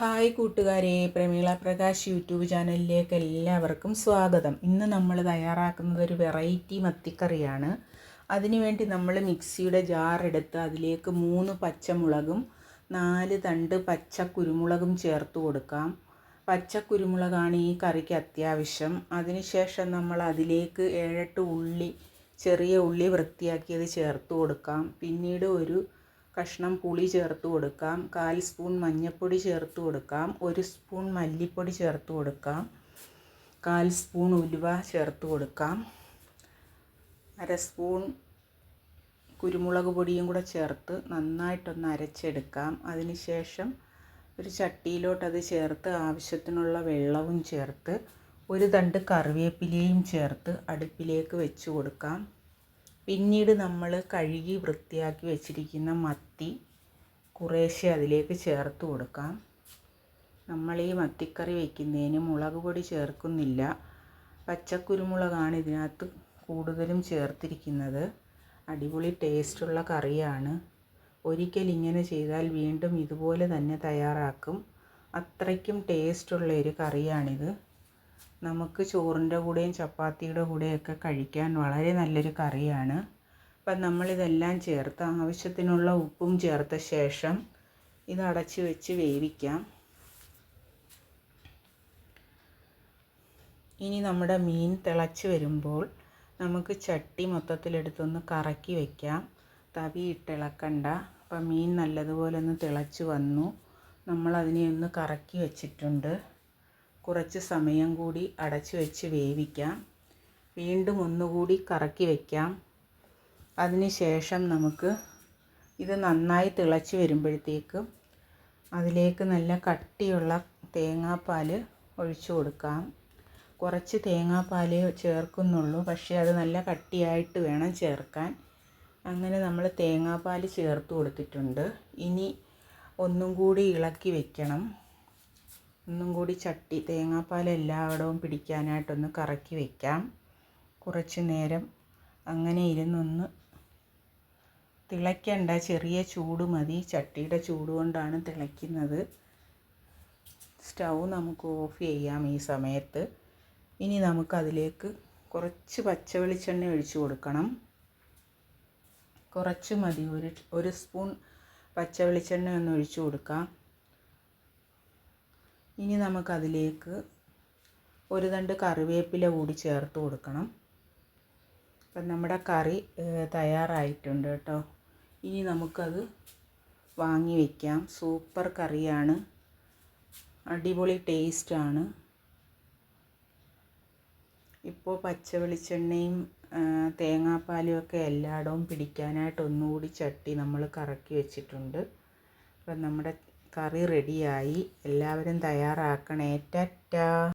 Hi കൂട്ടുകാരെ Prameela Prakash YouTube ചാനലിലേക്ക് എല്ലാവർക്കും സ്വാഗതം. ഇന്ന് നമ്മൾ തയ്യാറാക്കുന്നത് ഒരു വെറൈറ്റി മത്തിക്കറിയാണ്. അതിനുവേണ്ടി നമ്മൾ മിക്സിയുടെ ജാറെടുത്ത് അതിലേക്ക് മൂന്ന് പച്ചമുളകും നാല് തണ്ട് പച്ച കുരുമുളകും ചേർത്ത് കൊടുക്കാം. പച്ച കുരുമുളകാണ് ഈ കറിക്ക് അത്യാവശ്യം. അതിനുശേഷം നമ്മൾ അതിലേക്ക് ഏഴെട്ട് ഉള്ളി ചെറിയ ഉള്ളി വൃത്തിയാക്കിയത് ചേർത്ത് കൊടുക്കാം. പിന്നീട് ഒരു കഷ്ണം പുളി ചേർത്ത് കൊടുക്കാം. കാൽ സ്പൂൺ മഞ്ഞൾപ്പൊടി ചേർത്ത് കൊടുക്കാം. ഒരു സ്പൂൺ മല്ലിപ്പൊടി ചേർത്ത് കൊടുക്കാം. കാൽ സ്പൂൺ ഉലുവ ചേർത്ത് കൊടുക്കാം. അര സ്പൂൺ കുരുമുളക് പൊടിയും കൂടെ ചേർത്ത് നന്നായിട്ടൊന്ന് അരച്ചെടുക്കാം. അതിനുശേഷം ഒരു ചട്ടിയിലോട്ടത് ചേർത്ത് ആവശ്യത്തിനുള്ള വെള്ളവും ചേർത്ത് ഒരു തണ്ട് കറിവേപ്പിലയും ചേർത്ത് അടുപ്പിലേക്ക് വെച്ച് കൊടുക്കാം. പിന്നീട് നമ്മൾ കഴുകി വൃത്തിയാക്കി വെച്ചിരിക്കുന്ന മത്തി കുറേശ്ശെ അതിലേക്ക് ചേർത്ത് കൊടുക്കാം. നമ്മൾ ഈ മത്തിക്കറി വയ്ക്കുന്നതിന് മുളക് പൊടി ചേർക്കുന്നില്ല. പച്ചക്കുരുമുളകാണ് ഇതിനകത്ത് കൂടുതലും ചേർത്തിരിക്കുന്നത്. അടിപൊളി ടേസ്റ്റുള്ള കറിയാണ്. ഒരിക്കൽ ഇങ്ങനെ ചെയ്താൽ വീണ്ടും ഇതുപോലെ തന്നെ തയ്യാറാക്കും. അത്രയ്ക്കും ടേസ്റ്റുള്ള ഒരു കറിയാണിത്. നമുക്ക് ചോറിന്റെ കൂടെയും ചപ്പാത്തിയുടെ കൂടെയൊക്കെ കഴിക്കാൻ വളരെ നല്ലൊരു കറിയാണ്. അപ്പം നമ്മളിതെല്ലാം ചേർത്ത് ആവശ്യത്തിനുള്ള ഉപ്പും ചേർത്ത ശേഷം ഇത് അടച്ച് വെച്ച് വേവിക്കാം. ഇനി നമ്മുടെ മീൻ തിളച്ച് വരുമ്പോൾ നമുക്ക് ചട്ടി മൊത്തത്തിലെടുത്തൊന്ന് കറക്കി വയ്ക്കാം തവി ഇട്ടിളക്കണ്ട. അപ്പം മീൻ നല്ലതുപോലെ ഒന്ന് തിളച്ച് വന്നു. നമ്മളതിനെ ഒന്ന് കറക്കി വെച്ചിട്ടുണ്ട്. കുറച്ച് സമയം കൂടി അടച്ചു വെച്ച് വേവിക്കാം. വീണ്ടും ഒന്നുകൂടി കറക്കി വയ്ക്കാം അതിന് ശേഷം നമുക്ക് ഇത് നന്നായി തിളച്ച് വരുമ്പോഴത്തേക്കും അതിലേക്ക് നല്ല കട്ടിയുള്ള തേങ്ങാപ്പാൽ ഒഴിച്ചു കൊടുക്കാം. കുറച്ച് തേങ്ങാപ്പാൽ ചേർക്കുന്നുള്ളൂ. പക്ഷേ അത് നല്ല കട്ടിയായിട്ട് വേണം ചേർക്കാൻ. അങ്ങനെ നമ്മൾ തേങ്ങാപ്പാൽ ചേർത്ത് കൊടുത്തിട്ടുണ്ട്. ഇനി ഒന്നും കൂടി ഇളക്കി വെക്കണം. ഒന്നും കൂടി ചട്ടി തേങ്ങാപ്പാൽ എല്ലായിടവും പിടിക്കാനായിട്ടൊന്ന് കറക്കി വയ്ക്കാം കുറച്ച് നേരം അങ്ങനെ ഇരുന്നൊന്ന് തിളയ്ക്കണ്ട ചെറിയ ചൂട് മതി. ചട്ടിയുടെ ചൂട് കൊണ്ടാണ് തിളയ്ക്കുന്നത്. സ്റ്റൗ നമുക്ക് ഓഫ് ചെയ്യാം ഈ സമയത്ത്. ഇനി നമുക്കതിലേക്ക് കുറച്ച് പച്ച വെളിച്ചെണ്ണ ഒഴിച്ചു കൊടുക്കണം. കുറച്ച് മതി. ഒരു ഒരു സ്പൂൺ പച്ച വെളിച്ചെണ്ണ ഒന്ന് ഒഴിച്ചു കൊടുക്കാം. ഇനി നമുക്കതിലേക്ക് ഒരു തണ്ട് കറിവേപ്പില കൂടി ചേർത്ത് കൊടുക്കണം. അപ്പം നമ്മുടെ കറി തയ്യാറായിട്ടുണ്ട് കേട്ടോ. ഇനി നമുക്കത് വാങ്ങി വയ്ക്കാം സൂപ്പർ കറിയാണ്. അടിപൊളി ടേസ്റ്റാണ്. ഇപ്പോൾ പച്ച വെളിച്ചെണ്ണയും തേങ്ങാപ്പാലും ഒക്കെ എല്ലായിടവും പിടിക്കാനായിട്ട് ഒന്നുകൂടി ചട്ടി നമ്മൾ കറക്കി വെച്ചിട്ടുണ്ട്. അപ്പം നമ്മുടെ കറി റെഡിയായി എല്ലാവരും തയ്യാറാക്കണേ. ടാറ്റാ.